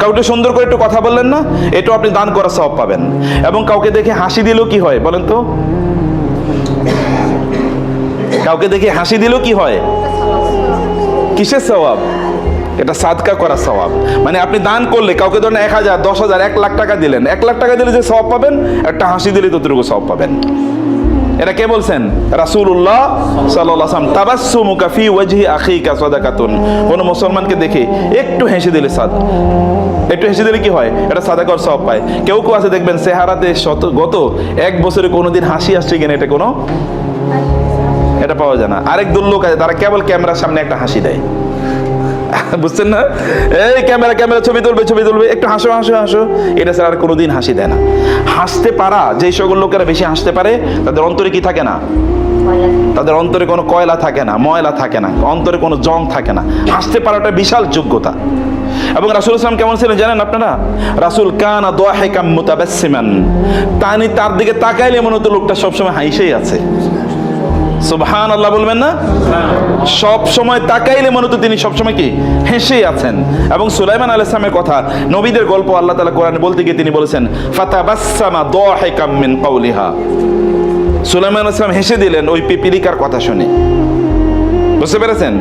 কাউকে সুন্দর করে একটু কথা বললেন না, এটাও আপনি দান করার সব পাবেন। এবং কাউকে দেখে হাসি দিলেও কি হয় বলেন তো? কাউকে দেখে হাসি দিলেও কি হয়? কিসের স্বভাব? এটা সাদকা করা স্বভাব। মানে আপনি দান করলে কাউকে ধরেন এক হাজার, দশ হাজার, এক লাখ টাকা দিলেন। এক লাখ টাকা দিলে যে স্বভাব পাবেন, একটা হাসি দিলে ততটুকু সব পাবেন। এটা কে বলছেন? রাসূলুল্লাহ সাল্লাল্লাহু আলাইহি ওয়াসাল্লাম, তাবাসসুমুকা ফি ওয়াজহি আখিকা সাদাকাতুন। কোন মুসলমানকে দেখে একটু হেসে দিলে সাদ। একটু হেসে দিলে কি হয়? এটা সাদাকর সব পায়। কেউ কেউ আছে দেখবেন সেহারাতে শত, গত এক বছরে কোনোদিন হাসি আসছে কিনা এটা কোনো এটা পাওয়া যায় না। আরেক দল লোক আছে, তারা কেবল ক্যামেরার সামনে একটা হাসি দেয়। বুঝছেন না? এই ক্যামেরা ক্যামেরা, ছবি তুলবে ছবি তুলবে। একটু হাসো হাসো হাসো। এটা ছাড়া আর কোনোদিন হাসি দেয় না। হাসতে পারা যে সকল লোকেরা বেশি হাসতে পারে, তাদের অন্তরে কি থাকে না? তাদের অন্তরে কোনো কয়লা থাকে না, ময়লা থাকে না, অন্তরে কোনো জং থাকে না। হাসতে পারাটা বিশাল যোগ্যতা। এবং রাসুল ইসলাম কেমন ছিলেন জানেন আপনারা? রাসুল কানা দোয়াহেকাম মুতাবাসসিমান। তানি তার দিকে তাকাইলে মনে হতো লোকটা সবসময় হাইসেই আছে। সুবহান আল্লাহ বলবেন না? সব সময় তাকাইলে মনে হতো তিনি সবসময় কি? হেসেই আছেন। এবং সুলাইমান আলাইহিস সালামের কথা, নবীদের গল্প আল্লাহ তাআলা কোরআনে বলতে গিয়ে তিনি বলেছেন, ফাতাবাসসামা দাহিকাম মিন কাউলিহা সুলাইমান আলাইহিস সালাম হেসে দিলেন ওই পিপিলিকার কথা শুনে। বুঝতে পেরেছেন?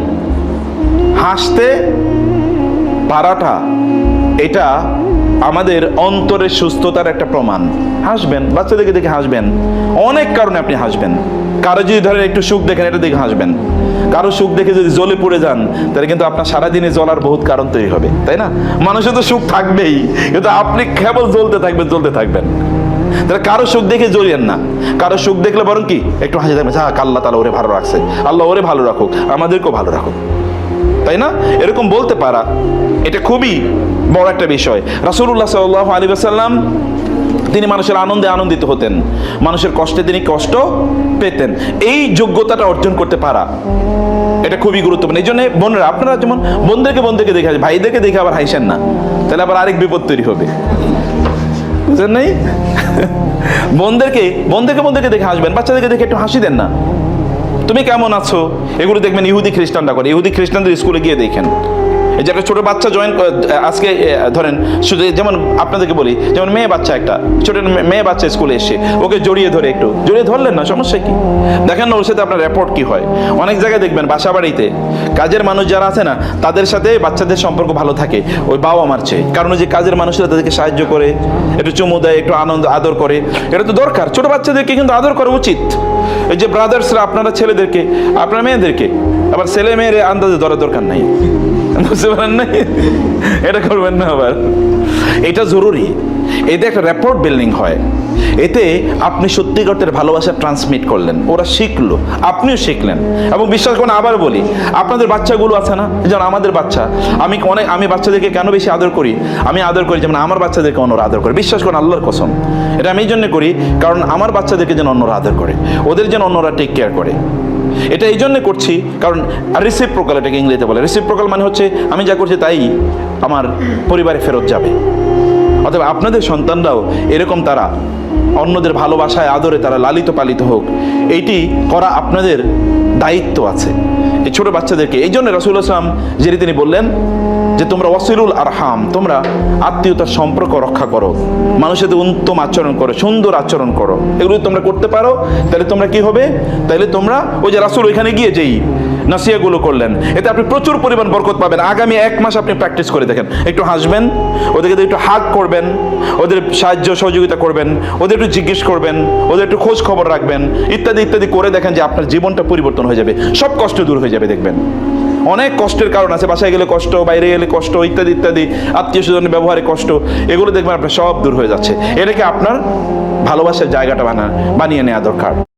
হাসতে পারাটা, এটা আমাদের অন্তরের সুস্থতার একটা প্রমাণ। হাসবেন বাচ্চাদেরকে দেখে হাসবেন। অনেক কারণে আপনি হাসবেন। কারও যদি ধরেন একটু সুখ দেখেন, এটা দেখে হাসবেন। কারও সুখ দেখে যদি জ্বলে পড়ে যান, তাহলে কিন্তু আপনার সারাদিনে জ্বলার বহুত কারণ তৈরি হবে, তাই না? মানুষের তো সুখ থাকবেই, কিন্তু আপনি কেবল জ্বলতে থাকবেন জ্বলতে থাকবেন। তাহলে কারও সুখ দেখে জ্বলিয়েন না। কারও সুখ দেখলে বরং কি? একটু হাসি থাকবে হ্যাঁ আল্লাহ তালা ওরে ভালো রাখছে। আল্লাহ ওরে ভালো রাখুক, আমাদেরকেও ভালো রাখুক। তাই না? এরকম বলতে পারা। এটা খুবই বড় একটা বিষয়। রাসূলুল্লাহ সাল্লাল্লাহু আলাইহি ওয়াসাল্লাম তিনি মানুষের আনন্দে আনন্দিত হতেন। মানুষের কষ্টে তিনি কষ্ট পেতেন। এই যোগ্যতাটা অর্জন করতে পারা। এটা খুবই গুরুত্বপূর্ণ। এই জন্য বোনেরা আপনারা যেমন বোনদেরকে বোনদেরকে দেখে হাসেন, ভাইদেরকে দেখে আবার হাসেন না। তাহলে আবার আরেক বিপদ তৈরি হবে। বুঝলেন নাই? বোনদেরকে বোনদেরকে বোনদেরকে দেখে হাসবেন বাচ্চাদেরকে দেখে একটু হাসি দেন না। তুমি কেমন আছো? এগুলো দেখবেন ইহুদি খ্রিস্টানরা করে। ইহুদি খ্রিস্টানদের স্কুলে গিয়ে দেখেন। এই যে একটা ছোটো বাচ্চা জয়েন আজকে ধরেন, শুধু যেমন আপনাদেরকে বলি, যেমন মেয়ে বাচ্চা একটা, ছোটো মেয়ে বাচ্চা স্কুলে এসে ওকে জড়িয়ে ধরে একটু। জড়িয়ে ধরলেন না, সমস্যা কি? দেখেন না ওর সাথে আপনার রেপোর্ট কি হয়। অনেক জায়গায় দেখবেন বাসা বাড়িতে কাজের মানুষ যারা আছে না, তাদের সাথে বাচ্চাদের সম্পর্ক ভালো থাকে। ওই বাবা মার চেয়ে। কারণ ওই যে কাজের মানুষরা তাদেরকে সাহায্য করে, একটু চুমু দেয়, একটু আনন্দ, আদর করে। এটা তো দরকার। ছোটো বাচ্চাদেরকে কিন্তু আদর করা উচিত। এই যে ব্রাদার্সরা আপনারা ছেলেদেরকে, আপনার মেয়েদেরকে, আবার ছেলে মেয়ের আন্দাজে ধরার দরকার নাই। বুঝতে পারেন নাই? এটা করবেন না আবার। এটা জরুরি। এতে একটা রেপোর্ট বিল্ডিং হয়। এতে আপনি সত্যিকারের ভালোবাসা ট্রান্সমিট করলেন। ওরা শিখলো, আপনিও শিখলেন। এবং বিশ্বাস করেন, আবার বলি, আপনাদের বাচ্চাগুলো আছে না? যেমন আমাদের বাচ্চা, আমি অনেক, আমি বাচ্চাদেরকে কেন বেশি আদর করি? আমি আদর করি যেমন আমার বাচ্চাদেরকে অন্যরা আদর করে। বিশ্বাস করুন, আল্লাহর কসম। এটা আমি এই জন্য করি, কারণ আমার বাচ্চাদেরকে যেন অন্যরা আদর করে। ওদের যেন অন্যরা টেক কেয়ার করে। এটা এই জন্য করছি, কারণ রিসিভ প্রকাল এটাকে ইংরেজিতে বলে। রিসিভ প্রকাল মানে হচ্ছে, আমি যা করছি তাই আমার পরিবারে ফেরত যাবে। অথবা আপনাদের সন্তানরাও এরকম তারা, অন্যদের ভালোবাসায়, আদরে তারা লালিত পালিত হোক। এইটি করা আপনাদের দায়িত্ব আছে। এই ছোট বাচ্চাদেরকে, এই জন্য রসুল আসলাম যেটি তিনি বললেন যে তোমরা ওয়াসিরুল আরহাম, তোমরা আত্মীয়তার সম্পর্ক রক্ষা করো, মানুষের উত্তম আচরণ করো, সুন্দর আচরণ করো। এগুলো তোমরা করতে পারো, তাহলে তোমরা কি হবে? তাহলে তোমরা ওই যে রাসুল ওইখানে গিয়ে যেই নাসিয়াগুলো করলেন, এতে আপনি প্রচুর পরিমাণ বরকত পাবেন। আগামী এক মাস আপনি প্র্যাকটিস করে দেখেন। একটু হাসবেন, ওদেরকে একটু হাগ করবেন, ওদের সাহায্য সহযোগিতা করবেন, ওদের একটু জিজ্ঞেস করবেন, ওদের একটু খোঁজ খবর রাখবেন, ইত্যাদি ইত্যাদি করে দেখেন যে আপনার জীবনটা পরিবর্তন হয়ে যাবে, সব কষ্ট দূর হয়ে যাবে দেখবেন। অনেক কষ্টের কারণ আছে, বাসায় গেলে কষ্ট, বাইরে গেলে কষ্ট, ইত্যাদি ইত্যাদি আত্মীয় স্বজনের ব্যবহারে কষ্ট, এগুলো দেখবেন আপনার সব দূর হয়ে যাচ্ছে। এটাকে আপনার ভালোবাসার জায়গাটা বানা বানিয়ে নেওয়া দরকার।